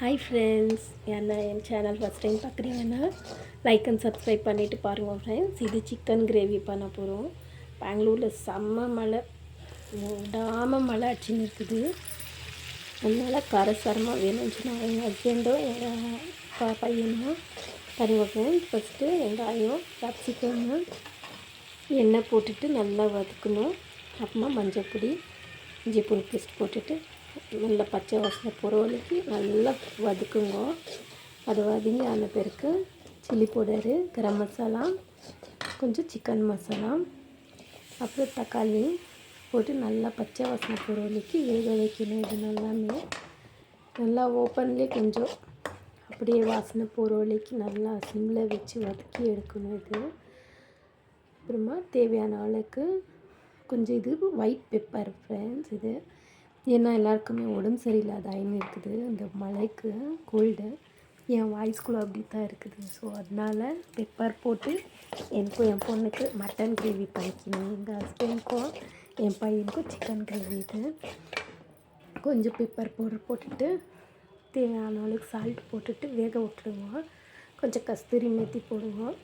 Hi friends என்ன என் channel first time பார்க்குறீங்கன்னா லைக் அண்ட் சப்ஸ்கிரைப் பண்ணிவிட்டு பாருங்கள் ஃப்ரெண்ட்ஸ் இது சிக்கன் கிரேவி பண்ண போகிறோம் பெங்களூரில் செம்ம மழை. விடாமல் மழை அடிச்சுன்னு இருக்குது. அதனால் கரசரமாக வேணும்னு சொன்னாங்க எங்கள் ஹஸ்பண்டும் எங்கள் பையனும் பாருங்கள் ஃப்ரெண்ட்ஸ் ஃபஸ்ட்டு வெங்காயம் கேப்சிகம் எண்ணெய் போட்டுட்டு நல்லா வதக்கணும். அப்புறமா மஞ்சள் பொடி இஞ்சி பூண்டு பேஸ்ட் போட்டுட்டு நல்லா பச்சை வாசனை போகிற வலிக்கு நல்லா வதக்குங்க. அது வதங்கி ஆன பிறகு சில்லி பவுடரு கரம் மசாலா கொஞ்சம் சிக்கன் மசாலா அப்புறம் தக்காளி போட்டு நல்லா பச்சை வாசனை போகிற வலிக்கு வேக வைக்கணும் இது நல்லாமே. நல்லா ஓப்பன்லேயே கொஞ்சம் அப்படியே வாசனை போகிற வரைக்கும் நல்லா சிம்மில் வச்சு வதக்கி எடுக்கணும் இது. அப்புறமா தேவையான அளவுக்கு கொஞ்சம் இது ஒயிட் பெப்பர் ஃப்ரெண்ட்ஸ் இது. ஏன்னா எல்லாருக்குமே உடம்பு சரியில்லாத ஆயின்னு இருக்குது. இந்த மழைக்கு கோல்டு என் வாய்ஸ்குள்ளே அப்படி தான் இருக்குது. ஸோ அதனால் பெப்பர் போட்டு எனக்கும் என் பொண்ணுக்கு மட்டன் கிரேவி பண்ணிக்கணும் எங்கள் ஹஸ்பண்டுக்கும் என் பையனுக்கும் சிக்கன் கிரேவி இது. கொஞ்சம் பெப்பர் பவுடர் போட்டுட்டு தேவையான அளவுக்கு சால்ட் போட்டுட்டு வேக விட்டுடுவோம் கொஞ்சம் கஸ்தூரி மேத்தி போடுவோம்.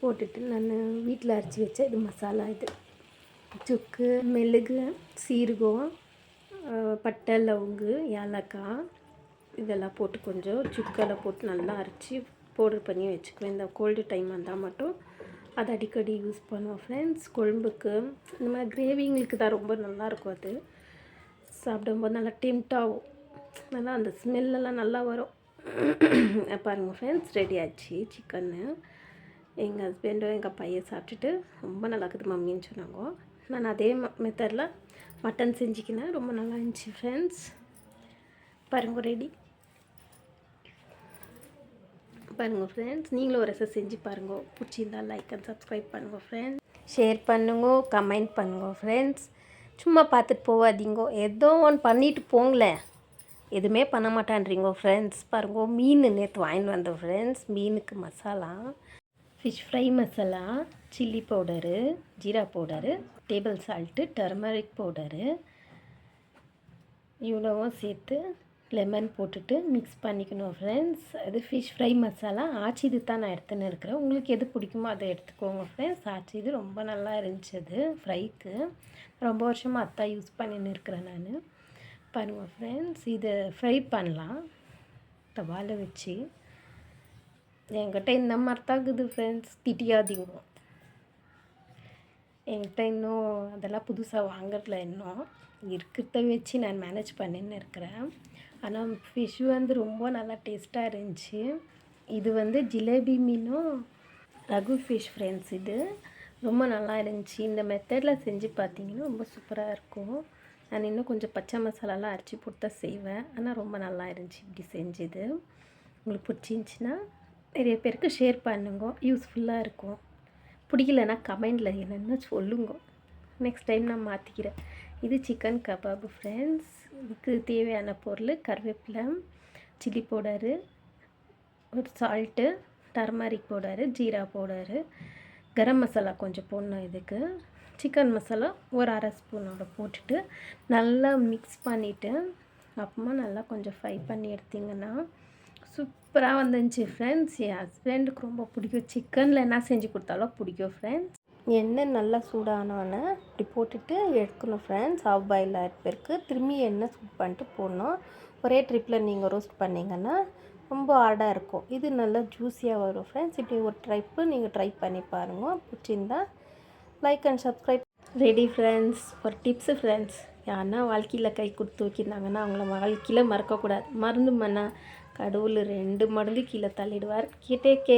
போட்டுட்டு நான் வீட்டில் அரைச்சி வச்ச இது மசாலா இது. சுக்கு மெழுகு சீரகம் பட்டை லவங்கு ஏலக்காய் இதெல்லாம் போட்டு கொஞ்சம் சுக்கலை போட்டு நல்லா அரைச்சி பவுடர் பண்ணி வச்சுக்குவேன். இந்த கோல்டு டைம் வந்தால் மட்டும். அதை அடிக்கடி யூஸ் பண்ணுவோம் ஃப்ரெண்ட்ஸ் கொழம்புக்கு இந்த மாதிரி கிரேவிங்களுக்கு தான் ரொம்ப நல்லாயிருக்கும் அது. சாப்பிடும்போது நல்லா டெம்ட்டாகும் நல்லா அந்த ஸ்மெல்லெல்லாம் நல்லா வரும். பாருங்கள் ஃப்ரெண்ட்ஸ் ரெடி ஆச்சு. சிக்கன்னு எங்கள் ஹஸ்பண்டும் எங்கள் பையன் சாப்பிட்டுட்டு ரொம்ப நல்லா இருக்குது மம்மின்னு சொன்னாங்க. நான் அதே மெத்தடில் மட்டன் செஞ்சுக்கினேன். ரொம்ப நல்லா இருந்துச்சு ஃப்ரெண்ட்ஸ் பாருங்கள் ரெடி பாருங்கள் ஃப்ரெண்ட்ஸ் நீங்களும் ஒரு ரெசிபி செஞ்சு பாருங்கள் பிடிச்சிருந்தா லைக் அண்ட் சப்ஸ்கிரைப் பண்ணுங்கள் ஃப்ரெண்ட்ஸ் ஷேர் பண்ணுங்க கமெண்ட் பண்ணுங்க ஃப்ரெண்ட்ஸ் சும்மா பார்த்துட்டு போகாதீங்க ஏதோ ஒன்று பண்ணிட்டு போங்களேன் எதுவுமே பண்ண மாட்டான்றீங்க ஃப்ரெண்ட்ஸ் பாருங்க மீன் நேற்று வாங்கிட்டு வந்தோம் ஃப்ரெண்ட்ஸ் மீனுக்கு masala. Fish fry masala chilli powder jeera powder table salt turmeric powder இவ்வளவும் சேர்த்து லெமன் போட்டுட்டு மிக்ஸ் பண்ணிக்கணும் ஃப்ரெண்ட்ஸ் அது ஃபிஷ் ஃப்ரை மசாலா. ஆச்சிது தான் நான் எடுத்துன்னு இருக்கிறேன். உங்களுக்கு எது பிடிக்குமோ அதை எடுத்துக்கோங்க ஃப்ரெண்ட்ஸ் ஆச்சிது ரொம்ப நல்லா இருந்துச்சு அது ஃப்ரைக்கு ரொம்ப வருஷமாக அத்தா யூஸ் பண்ணின்னு இருக்கிறேன் நான். பாருங்கள் ஃப்ரெண்ட்ஸ் இதை ஃப்ரை பண்ணலாம். தவாலை வச்சு. என்கிட்ட இந்த மாதிரி தான் இருக்குது ஃப்ரெண்ட்ஸ் திட்டியாதீங்க. என்கிட்ட இன்னும் அதெல்லாம் புதுசாக வாங்குறதுல இன்னும் இருக்கிறத வச்சு நான் மேனேஜ் பண்ணின்னு இருக்கிறேன். ஆனால் ஃபிஷ் வந்து ரொம்ப நல்லா டேஸ்ட்டாக இருந்துச்சு. இது வந்து ஜிலேபி மீனும் ரகு ஃபிஷ் ஃப்ரெண்ட்ஸ் இது. ரொம்ப நல்லா இருந்துச்சு. இந்த மெத்தடில் செஞ்சு பார்த்தீங்கன்னா ரொம்ப சூப்பராக இருக்கும். நான் இன்னும் கொஞ்சம் பச்சை மசாலாலாம் அரைச்சி போட்டு தான் செய்வேன். ஆனால் ரொம்ப நல்லா இருந்துச்சு இப்படி செஞ்சது. உங்களுக்கு பிடிச்சிருந்துச்சின்னா நிறைய பேருக்கு ஷேர் பண்ணுங்க. யூஸ்ஃபுல்லாக இருக்கும். பிடிக்கலன்னா கமெண்டில் என்னென்னு சொல்லுங்க. நெக்ஸ்ட் டைம் நான் மாற்றிக்கிறேன் இது சிக்கன் கபாபு ஃப்ரெண்ட்ஸ் இதுக்கு தேவையான பொருள் கருவேப்பிலை சில்லி பவுடரு ஒரு salt turmeric powder jeera powder garam masala கொஞ்சம் போடணும் இதுக்கு. சிக்கன் மசாலா ஒரு அரை ஸ்பூனோட போட்டுட்டு நல்லா மிக்ஸ் பண்ணிவிட்டு அப்புறமா நல்லா கொஞ்சம் ஃப்ரை பண்ணி எடுத்திங்கன்னா சூப்பராக வந்துச்சு ஃப்ரெண்ட்ஸ் என் ஹஸ்பண்டுக்கு ரொம்ப பிடிக்கும். சிக்கனில் என்ன செஞ்சு கொடுத்தாலும் பிடிக்கும் ஃப்ரெண்ட்ஸ் எண்ணெய் நல்லா சூடானோன்னே இப்படி போட்டுட்டு எடுக்கணும் ஃப்ரெண்ட்ஸ் ஆஃப் பாயில் ஆகிருக்கு திரும்பி எண்ணெய் சூட் பண்ணிட்டு போடணும். ஒரே ட்ரிப்பில் நீங்கள் ரோஸ்ட் பண்ணிங்கன்னா ரொம்ப ஹார்டாக இருக்கும். இது நல்லா ஜூஸியாக வரும் ஃப்ரெண்ட்ஸ் இப்படி ஒரு ட்ரைப்பு நீங்கள் ட்ரை பண்ணி பாருங்கள் பிடிச்சிருந்தா like and subscribe ready friends ஒரு டிப்ஸு ஃப்ரெண்ட்ஸ் யாருன்னா வாழ்க்கையில் கை கொடுத்து வைக்கிருந்தாங்கன்னா அவங்கள வாழ்க்கையில் மறக்கக்கூடாது. மருந்து மண்ணா கடவுள் ரெண்டு மடங்கு கீழே தள்ளிடுவார். கிட்டே கே